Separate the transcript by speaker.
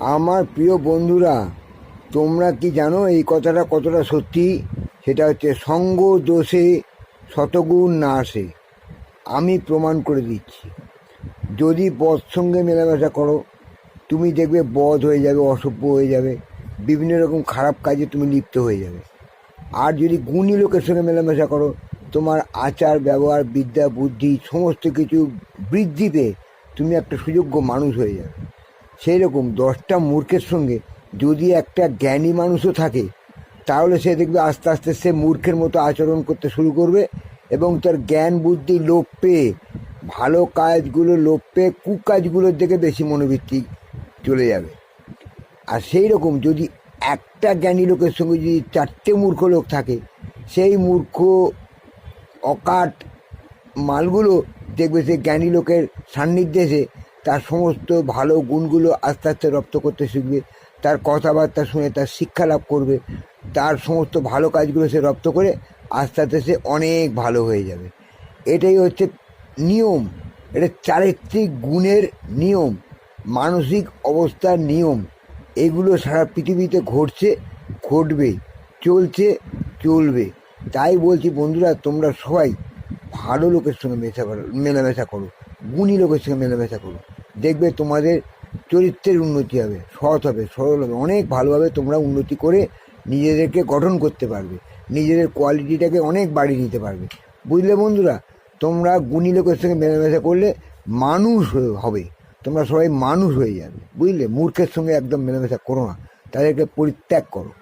Speaker 1: আমার প্রিয় বন্ধুরা, তোমরা কি জানো এই কথাটা কতটা সত্যি? সেটা হচ্ছে সঙ্গ দোষে শতগুণ না আসে। আমি প্রমাণ করে দিচ্ছি। যদি বধ সঙ্গে মেলামেশা করো, তুমি দেখবে বধ হয়ে যাবে, অসভ্য হয়ে যাবে, বিভিন্ন রকম খারাপ কাজে তুমি লিপ্ত হয়ে যাবে। আর যদি গুণী লোকের সঙ্গে মেলামেশা করো, তোমার আচার, ব্যবহার, বিদ্যা, বুদ্ধি, সমস্ত কিছু বৃদ্ধি পেয়ে তুমি একটা সুযোগ্য মানুষ হয়ে যাবে। সেই রকম দশটা মূর্খের সঙ্গে যদি একটা জ্ঞানী মানুষও থাকে, তাহলে সে দেখবে আস্তে আস্তে সে মূর্খের মতো আচরণ করতে শুরু করবে এবং তার জ্ঞান, বুদ্ধি, লোপ পেয়ে, ভালো কাজগুলো, লোপ পেয়ে, কুকাজগুলোর দিকে বেশি মনোবৃত্তি চলে যাবে। আর সেই রকম যদি একটা জ্ঞানী লোকের সঙ্গে যদি চারটে মূর্খ লোক থাকে, সেই মূর্খ, অকাট মালগুলো দেখবে সে জ্ঞানী লোকের সান্নিধ্যে এসে তার সমস্ত ভালো গুণগুলো আস্তে আস্তে রপ্ত করতে শিখবে, তার কথাবার্তা শুনে তার শিক্ষা লাভ করবে, তার সমস্ত ভালো কাজগুলো সে রপ্ত করে আস্তে আস্তে সে অনেক ভালো হয়ে যাবে। এটাই হচ্ছে নিয়ম, এটা চারিত্রিক গুণের নিয়ম, মানসিক অবস্থার নিয়ম। এগুলো সারা পৃথিবীতে ঘটছে ঘটবে চলছে, চলবে। তাই বলছি বন্ধুরা, তোমরা সবাই ভালো লোকের সঙ্গে মেশা করো, মেলামেশা করো, গুণী লোকের সঙ্গে মেলামেশা করো। দেখবে তোমাদের চরিত্রের উন্নতি হবে, সৎ হবে, সরল হবে, অনেক ভালোভাবে তোমরা উন্নতি করে নিজেদেরকে গঠন করতে পারবে, নিজেদের কোয়ালিটিটাকে অনেক বাড়িয়ে দিতে পারবে। বুঝলে বন্ধুরা? তোমরা গুণী লোকের সঙ্গে মেলামেশা করলে মানুষ হবে, তোমরা সবাই মানুষ হয়ে যাবে, বুঝলে? মূর্খের সঙ্গে একদম মেলামেশা করো না, তাদেরকে পরিত্যাগ করো।